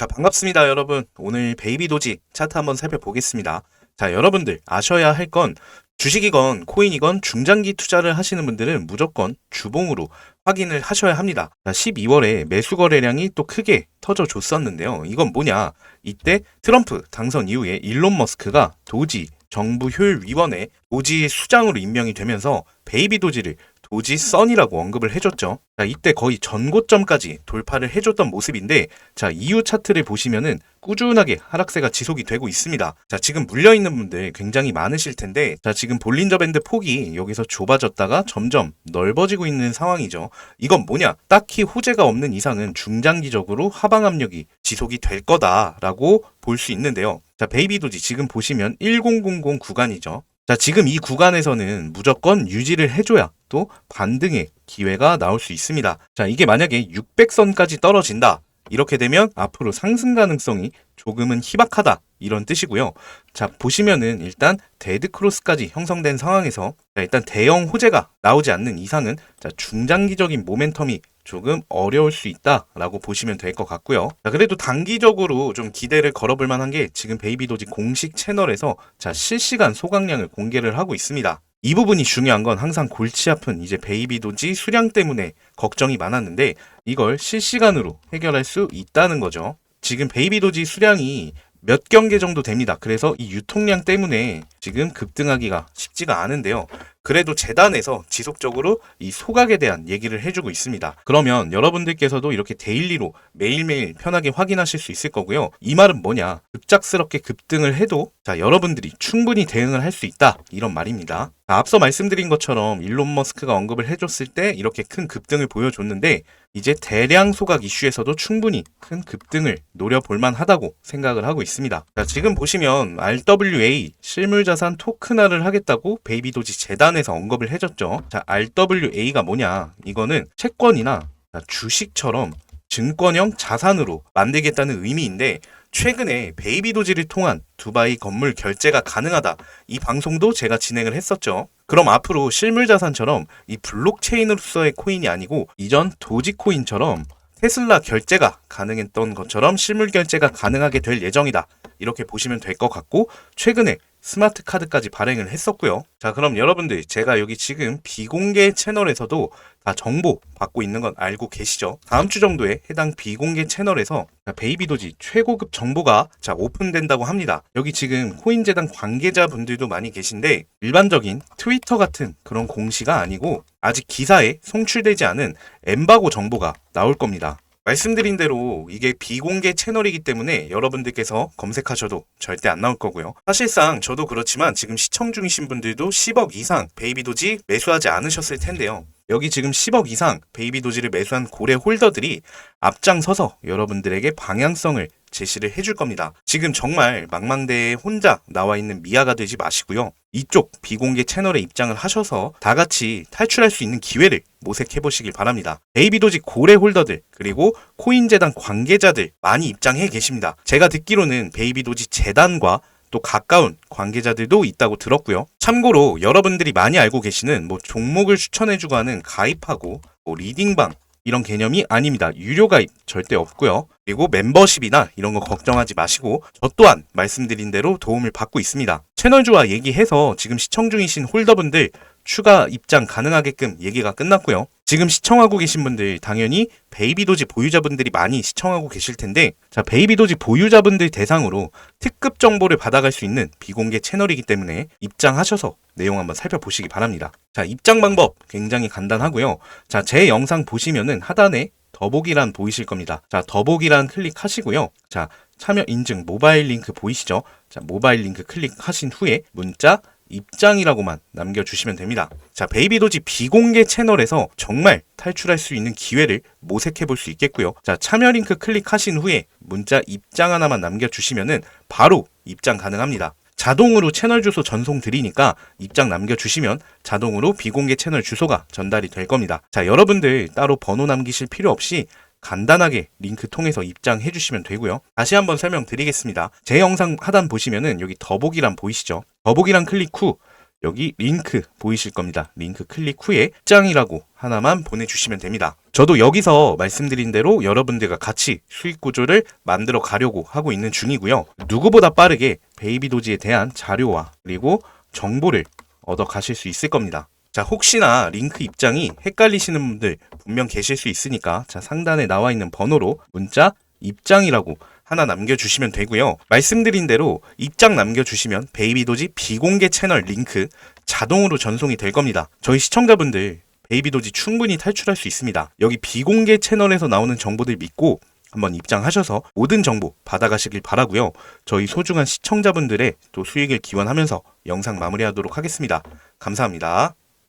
자, 반갑습니다, 여러분. 오늘 베이비 도지 차트 한번 살펴보겠습니다. 자, 여러분들 아셔야 할 건 주식이건 코인이건 중장기 투자를 하시는 분들은 무조건 주봉으로 확인을 하셔야 합니다. 자, 12월에 매수 거래량이 또 크게 터져 줬었는데요. 이건 뭐냐? 이때 트럼프 당선 이후에 일론 머스크가 도지 정부 효율위원회 도지 수장으로 임명이 되면서 베이비 도지를 도지 선이라고 언급을 해줬죠. 자, 이때 거의 전고점까지 돌파를 해줬던 모습인데, 자, 이후 차트를 보시면은 꾸준하게 하락세가 지속이 되고 있습니다. 자, 지금 물려있는 분들 굉장히 많으실 텐데, 자, 지금 볼린저 밴드 폭이 여기서 좁아졌다가 점점 넓어지고 있는 상황이죠. 이건 뭐냐? 딱히 호재가 없는 이상은 중장기적으로 하방 압력이 지속이 될 거다라고 볼 수 있는데요. 자, 베이비 도지 지금 보시면 1000 구간이죠. 자, 지금 이 구간에서는 무조건 유지를 해줘야 또 반등의 기회가 나올 수 있습니다. 자, 이게 만약에 600선까지 떨어진다. 이렇게 되면 앞으로 상승 가능성이 조금은 희박하다. 이런 뜻이고요. 자, 보시면은 일단 데드 크로스까지 형성된 상황에서 자, 일단 대형 호재가 나오지 않는 이상은 자, 중장기적인 모멘텀이 조금 어려울 수 있다라고 보시면 될 것 같고요. 자, 그래도 단기적으로 좀 기대를 걸어볼 만한 게 지금 베이비도지 공식 채널에서 자, 실시간 소각량을 공개를 하고 있습니다. 이 부분이 중요한 건 항상 골치 아픈 이제 베이비 도지 수량 때문에 걱정이 많았는데 이걸 실시간으로 해결할 수 있다는 거죠. 지금 베이비 도지 수량이 몇 경계 정도 됩니다. 그래서 이 유통량 때문에 지금 급등하기가 쉽지가 않은데요. 그래도 재단에서 지속적으로 이 소각에 대한 얘기를 해주고 있습니다. 그러면 여러분들께서도 이렇게 데일리로 매일매일 편하게 확인하실 수 있을 거고요. 이 말은 뭐냐? 급작스럽게 급등을 해도 자 여러분들이 충분히 대응을 할 수 있다 이런 말입니다. 자, 앞서 말씀드린 것처럼 일론 머스크가 언급을 해줬을 때 이렇게 큰 급등을 보여줬는데 이제 대량 소각 이슈에서도 충분히 큰 급등을 노려볼 만하다고 생각을 하고 있습니다. 자, 지금 보시면 RWA 실물자산 토큰화를 하겠다고 베이비도지 재단에서 언급을 해줬죠. 자, RWA가 뭐냐? 이거는 채권이나 자, 주식처럼 증권형 자산으로 만들겠다는 의미인데 최근에 베이비도지를 통한 두바이 건물 결제가 가능하다. 이 방송도 제가 진행을 했었죠. 그럼 앞으로 실물 자산처럼 이 블록체인으로서의 코인이 아니고 이전 도지코인처럼 테슬라 결제가 가능했던 것처럼 실물 결제가 가능하게 될 예정이다. 이렇게 보시면 될 것 같고 최근에 스마트 카드까지 발행을 했었고요. 자, 그럼 여러분들 제가 여기 지금 비공개 채널에서도 다 정보 받고 있는 건 알고 계시죠? 다음 주 정도에 해당 비공개 채널에서 자, 베이비도지 최고급 정보가 자 오픈된다고 합니다. 여기 지금 코인재단 관계자분들도 많이 계신데 일반적인 트위터 같은 그런 공시가 아니고 아직 기사에 송출되지 않은 엠바고 정보가 나올 겁니다. 말씀드린 대로 이게 비공개 채널이기 때문에 여러분들께서 검색하셔도 절대 안 나올 거고요. 사실상 저도 그렇지만 지금 시청 중이신 분들도 10억 이상 베이비도지 매수하지 않으셨을 텐데요. 여기 지금 10억 이상 베이비도지를 매수한 고래 홀더들이 앞장서서 여러분들에게 방향성을 제시를 해줄 겁니다. 지금 정말 망망대에 혼자 나와 있는 미아가 되지 마시고요. 이쪽 비공개 채널에 입장을 하셔서 다 같이 탈출할 수 있는 기회를 모색해 보시길 바랍니다. 베이비도지 고래 홀더들 그리고 코인 재단 관계자들 많이 입장해 계십니다. 제가 듣기로는 베이비도지 재단과 또 가까운 관계자들도 있다고 들었고요. 참고로 여러분들이 많이 알고 계시는 뭐 종목을 추천해주고 하는 가입하고 뭐 리딩방 이런 개념이 아닙니다. 유료 가입 절대 없고요. 그리고 멤버십이나 이런 거 걱정하지 마시고 저 또한 말씀드린 대로 도움을 받고 있습니다. 채널주와 얘기해서 지금 시청 중이신 홀더분들 추가 입장 가능하게끔 얘기가 끝났고요. 지금 시청하고 계신 분들 당연히 베이비도지 보유자분들이 많이 시청하고 계실 텐데 자 베이비도지 보유자분들 대상으로 특급 정보를 받아갈 수 있는 비공개 채널이기 때문에 입장하셔서 내용 한번 살펴보시기 바랍니다. 자 입장 방법 굉장히 간단하고요. 자 제 영상 보시면은 하단에 더보기란 보이실 겁니다. 자 더보기란 클릭하시고요. 자 참여 인증 모바일 링크 보이시죠? 자 모바일 링크 클릭하신 후에 문자 입장이라고만 남겨주시면 됩니다. 자, 베이비도지 비공개 채널에서 정말 탈출할 수 있는 기회를 모색해 볼 수 있겠고요. 자, 참여 링크 클릭하신 후에 문자 입장 하나만 남겨주시면은 바로 입장 가능합니다. 자동으로 채널 주소 전송 드리니까 입장 남겨주시면 자동으로 비공개 채널 주소가 전달이 될 겁니다. 자, 여러분들 따로 번호 남기실 필요 없이 간단하게 링크 통해서 입장해 주시면 되고요. 다시 한번 설명드리겠습니다. 제 영상 하단 보시면은 여기 더보기란 보이시죠? 더보기란 클릭 후 여기 링크 보이실 겁니다. 링크 클릭 후에 입장이라고 하나만 보내주시면 됩니다. 저도 여기서 말씀드린 대로 여러분들과 같이 수익 구조를 만들어 가려고 하고 있는 중이고요. 누구보다 빠르게 베이비 도지에 대한 자료와 그리고 정보를 얻어 가실 수 있을 겁니다. 자, 혹시나 링크 입장이 헷갈리시는 분들 분명 계실 수 있으니까 자, 상단에 나와 있는 번호로 문자 입장이라고 하나 남겨주시면 되고요. 말씀드린 대로 입장 남겨주시면 베이비도지 비공개 채널 링크 자동으로 전송이 될 겁니다. 저희 시청자분들 베이비도지 충분히 탈출할 수 있습니다. 여기 비공개 채널에서 나오는 정보들 믿고 한번 입장하셔서 모든 정보 받아가시길 바라고요. 저희 소중한 시청자분들의 또 수익을 기원하면서 영상 마무리하도록 하겠습니다. 감사합니다.